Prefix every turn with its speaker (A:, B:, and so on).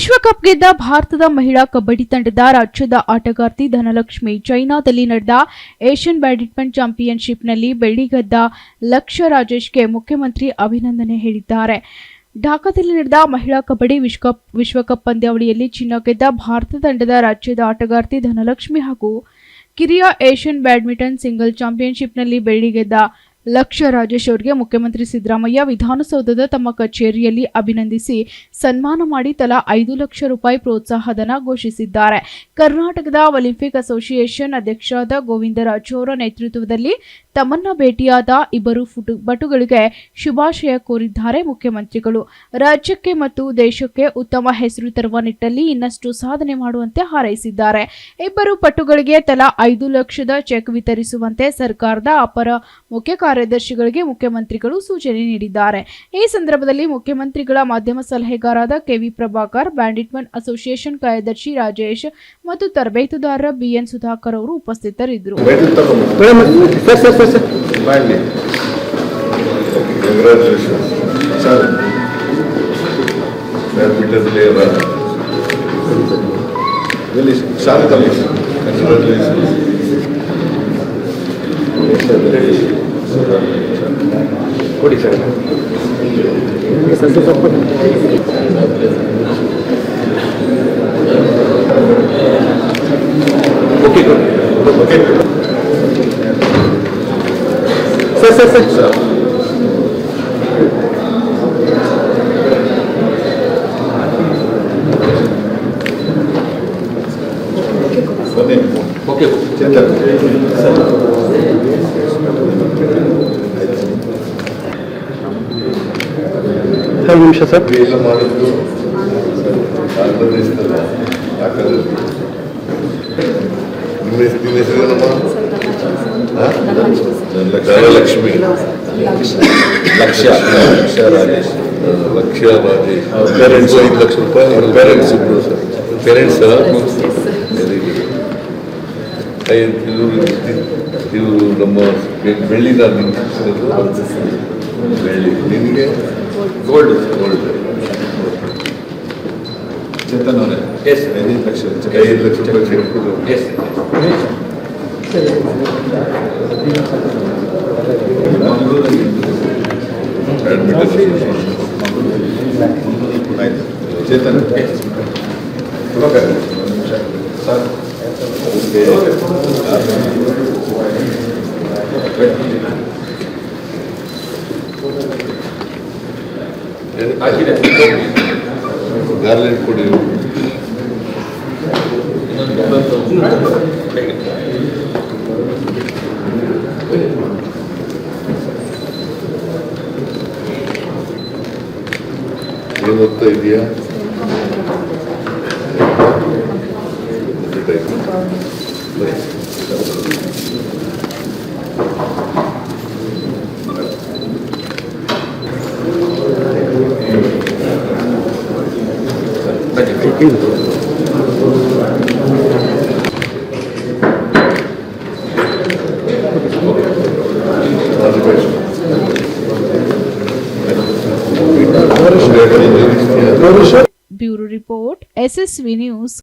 A: ವಿಶ್ವಕಪ್ ಗೆದ್ದ ಭಾರತದ ಮಹಿಳಾ ಕಬಡ್ಡಿ ತಂಡದ ರಾಜ್ಯದ ಆಟಗಾರ್ತಿ ಧನಲಕ್ಷ್ಮಿ. ಚೈನಾದಲ್ಲಿ ನಡೆದ ಏಷ್ಯನ್ ಬ್ಯಾಡ್ಮಿಂಟನ್ ಚಾಂಪಿಯನ್ಶಿಪ್ನಲ್ಲಿ ಬೆಳ್ಳಿ ಗೆದ್ದ ಲಕ್ಷ್ಯ ರಾಜೇಶ್ಗೆ ಮುಖ್ಯಮಂತ್ರಿ ಅಭಿನಂದನೆ ಹೇಳಿದ್ದಾರೆ. ಢಾಕಾದಲ್ಲಿ ನಡೆದ ಮಹಿಳಾ ಕಬಡ್ಡಿ ವಿಶ್ವಕಪ್ ವಿಶ್ವಕಪ್ ಪಂದ್ಯಾವಳಿಯಲ್ಲಿ ಚಿನ್ನ ಗೆದ್ದ ಭಾರತ ತಂಡದ ರಾಜ್ಯದ ಆಟಗಾರ್ತಿ ಧನಲಕ್ಷ್ಮಿ ಹಾಗೂ ಕಿರಿಯ ಏಷ್ಯನ್ ಬ್ಯಾಡ್ಮಿಂಟನ್ ಸಿಂಗಲ್ ಚಾಂಪಿಯನ್ಶಿಪ್ನಲ್ಲಿ ಬೆಳ್ಳಿ ಗೆದ್ದ ಲಕ್ಷ್ಯ ರಾಜೇಶ್ ಅವರಿಗೆ ಮುಖ್ಯಮಂತ್ರಿ ಸಿದ್ದರಾಮಯ್ಯ ವಿಧಾನಸೌಧದ ತಮ್ಮ ಕಚೇರಿಯಲ್ಲಿ ಅಭಿನಂದಿಸಿ ಸನ್ಮಾನ ಮಾಡಿ ತಲಾ ಐದು ಲಕ್ಷ ರೂಪಾಯಿ ಪ್ರೋತ್ಸಾಹಧನ ಘೋಷಿಸಿದ್ದಾರೆ. ಕರ್ನಾಟಕದ ಒಲಿಂಪಿಕ್ ಅಸೋಸಿಯೇಷನ್ ಅಧ್ಯಕ್ಷರಾದ ಗೋವಿಂದರಾಜು ಅವರ ನೇತೃತ್ವದಲ್ಲಿ ತಮ್ಮನ್ನ ಭೇಟಿಯಾದ ಇಬ್ಬರು ಫುಟು ಪಟುಗಳಿಗೆ ಶುಭಾಶಯ ಕೋರಿದ್ದಾರೆ ಮುಖ್ಯಮಂತ್ರಿಗಳು. ರಾಜ್ಯಕ್ಕೆ ಮತ್ತು ದೇಶಕ್ಕೆ ಉತ್ತಮ ಹೆಸರು ತರುವ ನಿಟ್ಟಲ್ಲಿ ಇನ್ನಷ್ಟು ಸಾಧನೆ ಮಾಡುವಂತೆ ಹಾರೈಸಿದ್ದಾರೆ. ಇಬ್ಬರು ಪಟುಗಳಿಗೆ ತಲಾ ಐದು ಲಕ್ಷದ ಚೆಕ್ ವಿತರಿಸುವಂತೆ ಸರ್ಕಾರದ ಅಪರ ಮುಖ್ಯ ಕಾರ್ಯದರ್ಶಿಗಳಿಗೆ ಮುಖ್ಯಮಂತ್ರಿಗಳು ಸೂಚನೆ ನೀಡಿದ್ದಾರೆ. ಈ ಸಂದರ್ಭದಲ್ಲಿ ಮುಖ್ಯಮಂತ್ರಿಗಳ ಮಾಧ್ಯಮ ಸಲಹೆಗಾರರಾದ K V Prabhakar, badminton association ಕಾರ್ಯದರ್ಶಿ ರಾಜೇಶ್ ಮತ್ತು ತರಬೇತುದಾರ ಬಿಎನ್ ಸುಧಾಕರ್ ಅವರು ಉಪಸ್ಥಿತರಿದ್ದರು.
B: ತಗೊಂಡು
C: madam sir sir sir sir
B: ಮಾಡಿ ಕಂಗ್ರ್ಯಾಚುಲೇಷನ್ ಸರ್ ಬ್ಯಾಡ್ಮಿಂಟನ್ ಪ್ಲೇಯರ್ ಇಲ್ಲಿ
C: ಸರ್ ನಿಮಿಷ ಸರ್.
B: ಎಲ್ಲ ಮಾಡಿದ್ದು ಆಂಧ್ರಪ್ರದೇಶದಲ್ಲ ಯಾಕಂದ್ರೆ ನಿಮ್ಮ ಹೆಸರು ನಿಮ್ಮ ಹೆಸರೇನಮ್ಮ ಹಾ? ಧನಲಕ್ಷ್ಮಿ. ಲಕ್ಷ್ಯ ಲಕ್ಷ್ಯ ರಾಜೇಶ್. ಲಕ್ಷ ರಾಜೇಶ್. ಪೇರೆಂಟ್ಸ್ ಐದು ಲಕ್ಷ ರೂಪಾಯಿ. ಪೇರೆಂಟ್ಸ್ ಇಬ್ಬರು ಸರ್. ಪೇರೆಂಟ್ಸ್ ವೆರಿ ಗುಡ್ ಇವರು ಇವರು ನಮ್ಮ ಬೆ- ಬೆಳ್ಳಿನ ನಿಂತಿರೋದು ಬೆಳ್ಳಿ. ನಿಮಗೆ? ಗೋಲ್ಡ್ ಗೋಲ್ಡ್
D: ಚೇತನ್ ಅವರೇ
C: ಎಸ್
D: ಐದು ಲಕ್ಷ
B: ಐದು ಲಕ್ಷ ರೂಪಾಯಿ ಚೆಕ್ ಕೊಡು
C: ಎಸ್
B: ಬ್ಯಾಡ್ಮಿಂಟನ್
D: ಆಯ್ತು ಚೇತನ್ ಸರ್.
C: ಆಗಿದೆ
B: ಗಾರ್ಲೆಂಡ್ ಕೊಡಿ ಏನು ಇದೆಯಾ?
A: Thank you. Bureau report V news